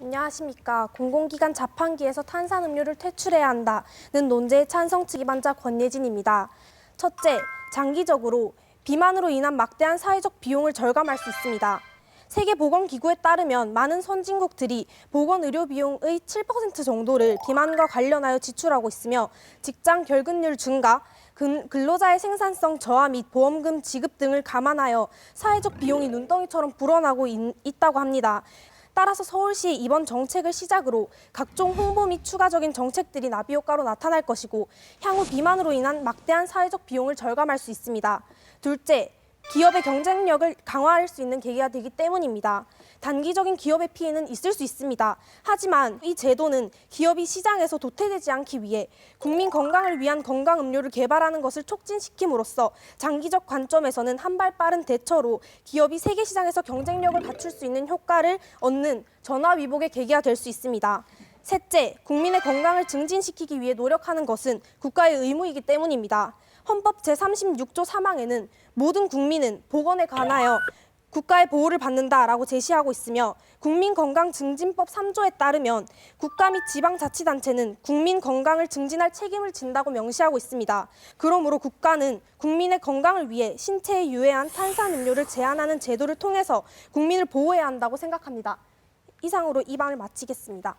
안녕하십니까. 공공기관 자판기에서 탄산음료를 퇴출해야 한다는 논제에 찬성 측 입안자 권예진입니다. 첫째, 장기적으로 비만으로 인한 막대한 사회적 비용을 절감할 수 있습니다. 세계보건기구에 따르면 많은 선진국들이 보건의료 비용의 7% 정도를 비만과 관련하여 지출하고 있으며 직장 결근율 증가, 근- 근로자의 생산성 저하 및 보험금 지급 등을 감안하여 사회적 비용이 눈덩이처럼 불어나고 있, 있다고 합니다. 따라서 서울시 이번 정책을 시작으로 각종 홍보 및 추가적인 정책들이 나비 효과로 나타날 것이고 향후 비만으로 인한 막대한 사회적 비용을 절감할 수 있습니다. 둘째, 기업의 경쟁력을 강화할 수 있는 계기가 되기 때문입니다. 단기적인 기업의 피해는 있을 수 있습니다. 하지만 이 제도는 기업이 시장에서 도태되지 않기 위해 국민 건강을 위한 건강 음료를 개발하는 것을 촉진시킴으로써 장기적 관점에서는 한 발 빠른 대처로 기업이 세계 시장에서 경쟁력을 갖출 수 있는 효과를 얻는 전화위복의 계기가 될 수 있습니다. 셋째, 국민의 건강을 증진시키기 위해 노력하는 것은 국가의 의무이기 때문입니다. 헌법 제36조 3항에는 모든 국민은 보건에 관하여 국가의 보호를 받는다라고 제시하고 있으며 국민건강증진법 3조에 따르면 국가 및 지방자치단체는 국민 건강을 증진할 책임을 진다고 명시하고 있습니다. 그러므로 국가는 국민의 건강을 위해 신체에 유해한 탄산음료를 제한하는 제도를 통해서 국민을 보호해야 한다고 생각합니다. 이상으로 이 방을 마치겠습니다.